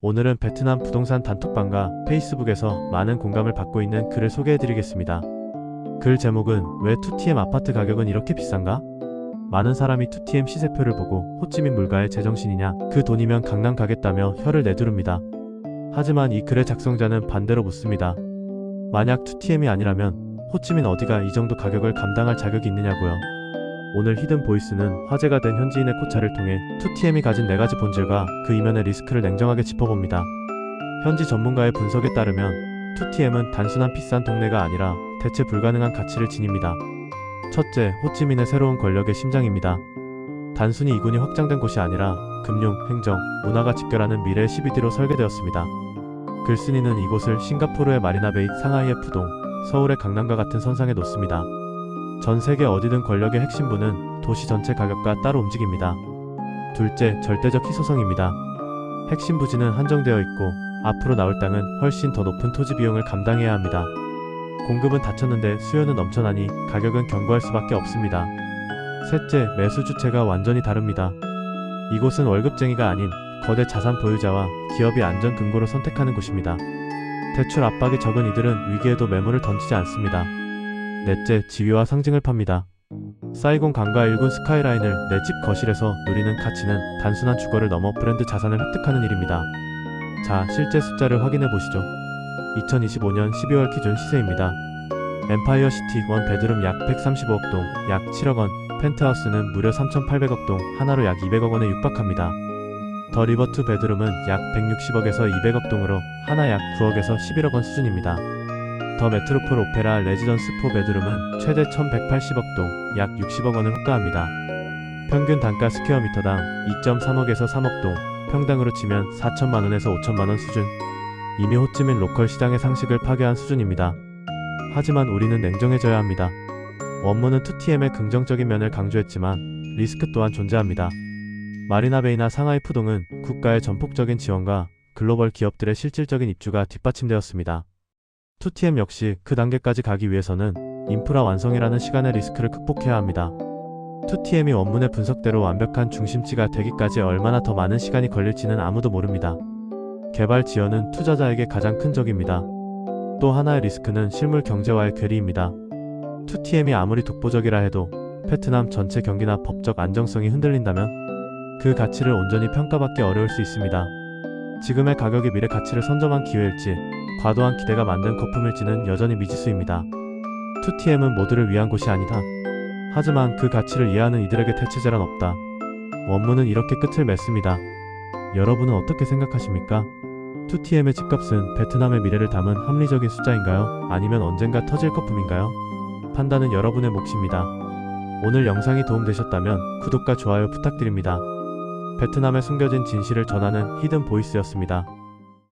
오늘은 베트남 부동산 단톡방과 페이스북에서 많은 공감을 받고 있는 글을 소개해드리겠습니다. 글 제목은 왜 2TM 아파트 가격은 이렇게 비싼가? 많은 사람이 2TM 시세표를 보고 호찌민 물가에 제정신이냐 그 돈이면 강남 가겠다며 혀를 내두릅니다. 하지만 이 글의 작성자는 반대로 묻습니다. 만약 2TM이 아니라면 호찌민 어디가 이 정도 가격을 감당할 자격이 있느냐고요. 오늘 히든 보이스는 화제가 된 현지인의 코차를 통해 2TM이 가진 네 가지 본질과 그 이면의 리스크를 냉정하게 짚어봅니다. 현지 전문가의 분석에 따르면 2TM은 단순한 비싼 동네가 아니라 대체 불가능한 가치를 지닙니다. 첫째, 호찌민의 새로운 권력의 심장입니다. 단순히 이군이 확장된 곳이 아니라 금융, 행정, 문화가 집결하는 미래의 CBD로 설계되었습니다. 글쓴이는 이곳을 싱가포르의 마리나베이, 상하이의 푸동, 서울의 강남과 같은 선상에 놓습니다. 전 세계 어디든 권력의 핵심부는 도시 전체 가격과 따로 움직입니다. 둘째, 절대적 희소성입니다. 핵심 부지는 한정되어 있고 앞으로 나올 땅은 훨씬 더 높은 토지 비용을 감당해야 합니다. 공급은 닫혔는데 수요는 넘쳐나니 가격은 견고할 수밖에 없습니다. 셋째, 매수 주체가 완전히 다릅니다. 이곳은 월급쟁이가 아닌 거대 자산 보유자와 기업이 안전 금고를 선택하는 곳입니다. 대출 압박이 적은 이들은 위기에도 매물을 던지지 않습니다. 넷째, 지위와 상징을 팝니다. 사이곤 강가 1군 스카이라인을 내 집 거실에서 누리는 가치는 단순한 주거를 넘어 브랜드 자산을 획득하는 일입니다. 자, 실제 숫자를 확인해 보시죠. 2025년 12월 기준 시세입니다. 엠파이어 시티 원 베드룸 약 135억 동, 약 7억 원, 펜트하우스는 무려 3,800억 동, 하나로 약 200억 원에 육박합니다. 더 리버 투 베드룸은 약 160억에서 200억 동으로 하나 약 9억에서 11억 원 수준입니다. 더 메트로폴 오페라 레지던스 4 베드룸은 최대 1180억 동, 약 60억 원을 호가합니다. 평균 단가 스퀘어미터당 2.3억에서 3억 동, 평당으로 치면 4천만 원에서 5천만 원 수준. 이미 호찌민 로컬 시장의 상식을 파괴한 수준입니다. 하지만 우리는 냉정해져야 합니다. 원문은 2TM의 긍정적인 면을 강조했지만 리스크 또한 존재합니다. 마리나베이나 상하이 푸동은 국가의 전폭적인 지원과 글로벌 기업들의 실질적인 입주가 뒷받침되었습니다. 2TM 역시 그 단계까지 가기 위해서는 인프라 완성이라는 시간의 리스크를 극복해야 합니다. 2TM이 원문의 분석대로 완벽한 중심지가 되기까지 얼마나 더 많은 시간이 걸릴지는 아무도 모릅니다. 개발 지연은 투자자에게 가장 큰 적입니다. 또 하나의 리스크는 실물 경제와의 괴리입니다. 2TM이 아무리 독보적이라 해도 베트남 전체 경기나 법적 안정성이 흔들린다면 그 가치를 온전히 평가받기 어려울 수 있습니다. 지금의 가격이 미래 가치를 선점한 기회일지 과도한 기대가 만든 거품일지는 여전히 미지수입니다. 2TM은 모두를 위한 곳이 아니다. 하지만 그 가치를 이해하는 이들에게 대체제란 없다. 원문은 이렇게 끝을 맺습니다. 여러분은 어떻게 생각하십니까? 2TM의 집값은 베트남의 미래를 담은 합리적인 숫자인가요? 아니면 언젠가 터질 거품인가요? 판단은 여러분의 몫입니다. 오늘 영상이 도움되셨다면 구독과 좋아요 부탁드립니다. 베트남의 숨겨진 진실을 전하는 히든 보이스였습니다.